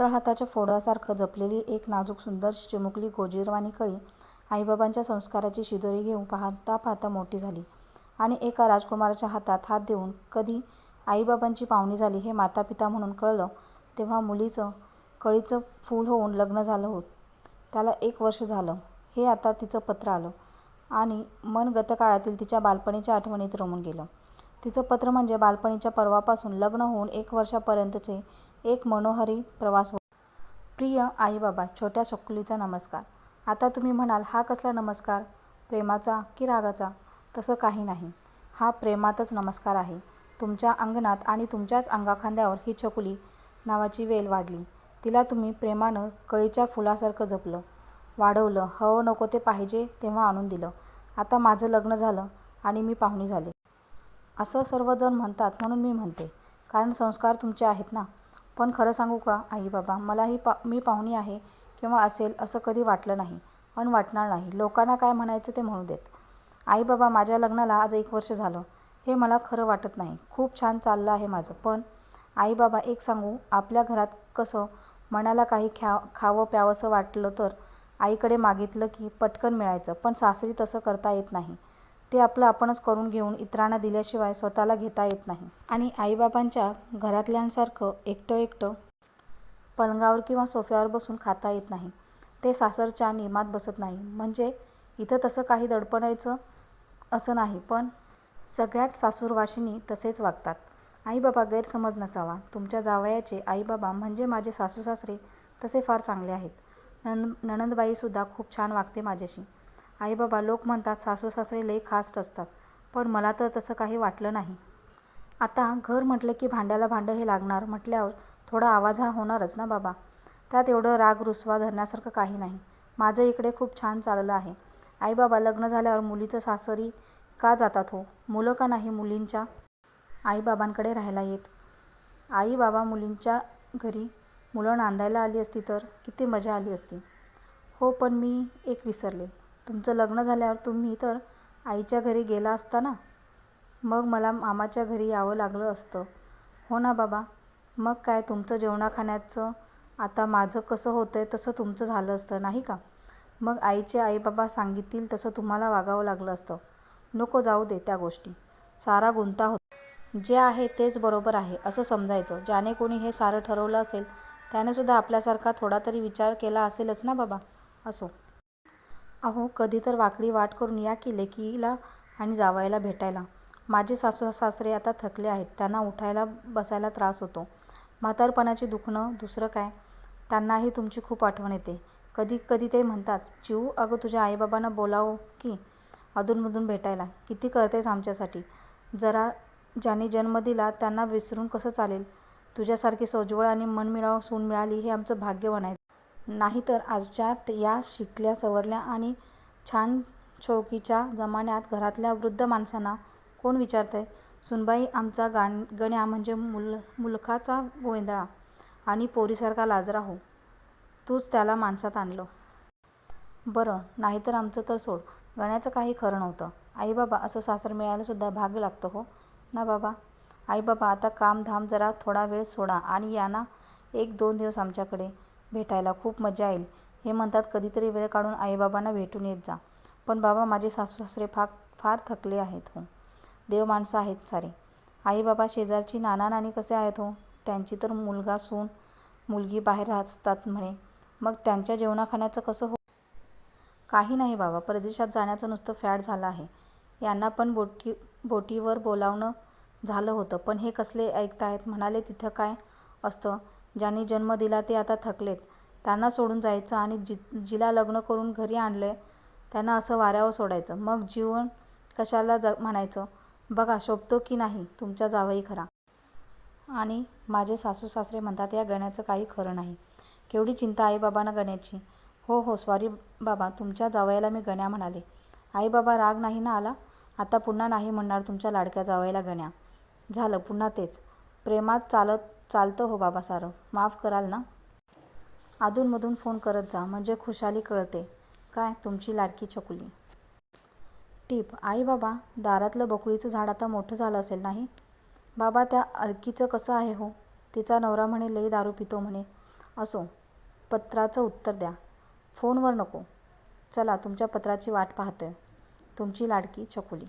तळहाताच्या फोडासारखं जपलेली एक नाजूक सुंदर चिमुकली गोजीरवाणी कळी आईबाबांच्या संस्काराची शिदोरी घेऊन पाहता पाहता मोठी झाली आणि एका राजकुमाराच्या हातात हात देऊन कधी आईबाबांची पाहुणी झाली हे मातापिता म्हणून कळलं तेव्हा मुलीचं कळीचं फूल होऊन लग्न झालं होत. त्याला एक वर्ष झालं. हे आता तिचं पत्र आलं आणि मन गतकाळातील तिच्या बालपणीच्या आठवणीत रमून गेलं. तिचं पत्र म्हणजे बालपणीच्या पर्वापासून लग्न होऊन एक वर्षापर्यंतचे एक मनोहरी प्रवास होता. प्रिय आईबाबा छोट्या शकुलीचा नमस्कार. आता तुम्ही म्हणाल हा कसला नमस्कार? प्रेमाचा की रागाचा? तसं काही नाही. हा प्रेमातच नमस्कार आहे. तुमच्या अंगणात आणि तुमच्याच अंगाखांद्यावर ही छकुली नावाची वेल वाढली. तिला तुम्ही प्रेमानं कळीच्या फुलासारखं जपलं. वाढवलं. हवं नको ते पाहिजे तेव्हा आणून दिलं. आता माझं लग्न झालं आणि मी पाहुणी झाले. असं सर्वजण म्हणतात म्हणून मी म्हणते. कारण संस्कार तुमचे आहेत ना. पण खरं सांगू का आई बाबा मलाही पा मी पाहुणी आहे किंवा असेल असं कधी वाटलं नाही. पण वाटणार नाही. लोकांना काय म्हणायचं ते म्हणू देत. आई बाबा माझ्या लग्नाला आज एक वर्ष झालं. हे मला खरं वाटत नाही. खूप छान चाललं आहे माझं. पण आई बाबा एक सांगू आपल्या घरात कसं मनाला काही ख्या खावं प्यावंसं वाटलं तर आईकडे मागितलं की पटकन मिळायचं. पण सासरी तसं करता येत नाही. ते आपलं आपणच करून घेऊन इतरांना दिल्याशिवाय स्वतःला घेता येत नाही. आणि आईबाबांच्या घरातल्यांसारखं एकटं एकटं पलंगावर किंवा सोफ्यावर बसून खाता येत नाही. ते सासरच्या नियमात बसत नाही. म्हणजे इथं तसं काही दडपणायचं असं नाही पण सगळ्याच सासूरवाशिनी तसेच वागतात. आईबाबा गैरसमज नसावा. तुमच्या जावयाचे आईबाबा म्हणजे माझे सासू सासरे तसे फार चांगले आहेत. नन नणंदबाईसुद्धा खूप छान वागते माझ्याशी. आईबाबा लोक म्हणतात सासू सासरे लई खास्ट असतात पण मला तर तसं काही वाटलं नाही. आता घर म्हटलं की भांड्याला भांडं हे लागणार म्हटल्यावर थोडा आवाज हा होणारच ना बाबा. त्यात एवढं राग रुसवा धरण्यासारखं काही नाही. माझं इकडे खूप छान चाललं आहे. आईबाबा लग्न झाल्यावर मुलीचं सासरी का जातात हो? मुलं का नाही मुलींच्या? आईबाबांकडे राहायला येत. आई बाबा मुलींच्या घरी मुलं नांदायला आली असती तर किती मजा आली असती. हो पण मी एक विसरले. तुमचं लग्न झाल्यावर तुम्ही तर आईच्या घरी गेला असता ना? मग मला मामाच्या घरी यावं लागलं असतं. हो ना बाबा. मग काय तुमचं जेवणाखाण्याचं आता माझं कसं होतं आहे तसं तुमचं झालं असतं नाही का? मग आईचे आईबाबा सांगिततील तसं तुम्हाला वागावं लागलं असतं. नको जाऊ दे त्या गोष्टी. सारा गुंता होता. जे आहे तेच बरोबर आहे असं समजायचं. ज्याने कोणी हे सारं ठरवलं असेल त्यानेसुद्धा आपल्यासारखा थोडा तरी विचार केला असेलच ना बाबा? असो. अहो कधी तर वाकडी वाट करून या की लेकीला आणि जावायला भेटायला. माझे सासू सासरे आता थकले आहेत त्यांना उठायला बसायला त्रास होतो. म्हातारपणाची दुखणं दुसरं काय? त्यांनाही तुमची खूप आठवण येते. कधी कधी ते म्हणतात जीव अगं तुझ्या आईबाबांना बोलावं की अधूनमधून भेटायला? किती करतेस आमच्यासाठी? जरा ज्यांनी जन्म दिला त्यांना विसरून कसं चालेल? तुझ्यासारखी सोज्वळ आणि मनमिळावू सून मिळाली हे आमचं भाग्य म्हणायचं नाहीतर आजच्या या शिकल्या सवरल्या आणि छान चौकीच्या जमान्यात घरातल्या वृद्ध माणसांना कोण विचारतंय? सुनबाई आमचा गाण गण्या म्हणजे मुल मुलखाचा गोंधळा आणि पोरीसारखा लाजरा हो. तूच त्याला माणसात आणलं. बरं नाहीतर आमचं तर सोड. गण्याचं काही खरं नव्हतं. आई बाबा असं सासर मिळायलासुद्धा भाग्य लागतं हो. ना बाबा? आई बाबा आता काम धाम जरा थोडा वेळ सोडा आणि या ना एक दोन दिवस आमच्याकडे. भेटायला खूप मजा येईल. हे म्हणतात कधीतरी वेळ काढून आईबाबांना भेटून येत जा. पण बाबा माझे सासू सासरे फार फार थकले आहेत हो. देव माणसं आहेत सारे. आईबाबा शेजारची नाना नानी कसे आहेत हो? त्यांची तर मुलगा सून मुलगी बाहेर असतात म्हणे. मग त्यांच्या जेवणाखाण्याचं कसं हो? काही नाही बाबा परदेशात जाण्याचं नुसतं फॅड झालं आहे. यांना पण बोटी बोटीवर बोलावणं झालं होतं. पण हे कसले ऐकतायत म्हणाले तिथं काय असतं? ज्यांनी जन्म दिला ते आता थकलेत. त्यांना सोडून जायचं आणि जि जिला लग्न करून घरी आणलं त्यांना असं वाऱ्यावर सोडायचं. मग जीवन कशाला ज म्हणायचं? बघा शोभतो की नाही? तुमच्या जावई खरा. आणि माझे सासू सासरे म्हणतात या गण्याचं काही खरं नाही. केवढी चिंता आईबाबांना गण्याची. हो हो सॉरी बाबा तुमच्या जावयाला मी गण्या म्हणाले. आई बाबा राग नाही ना आला? आता पुन्हा नाही म्हणणार तुमच्या लाडक्या जावयाला गण्या. झालं पुन्हा तेच. प्रेमात चालत चालतं हो बाबा सारं. माफ कराल ना? अधूनमधून फोन करत जा म्हणजे खुशाली कळते. काय? तुमची लाडकी छकुली. टीप आई बाबा दारातलं बकुळीचं झाड आता मोठं झालं असेल नाही? बाबा त्या अलकीचं कसं आहे हो? तिचा नवरा म्हणे लई दारू पितो म्हणे. असो पत्राचं उत्तर द्या. फोनवर नको. चला तुमच्या पत्राची वाट पाहतोय. तुमची लाडकी छकुली.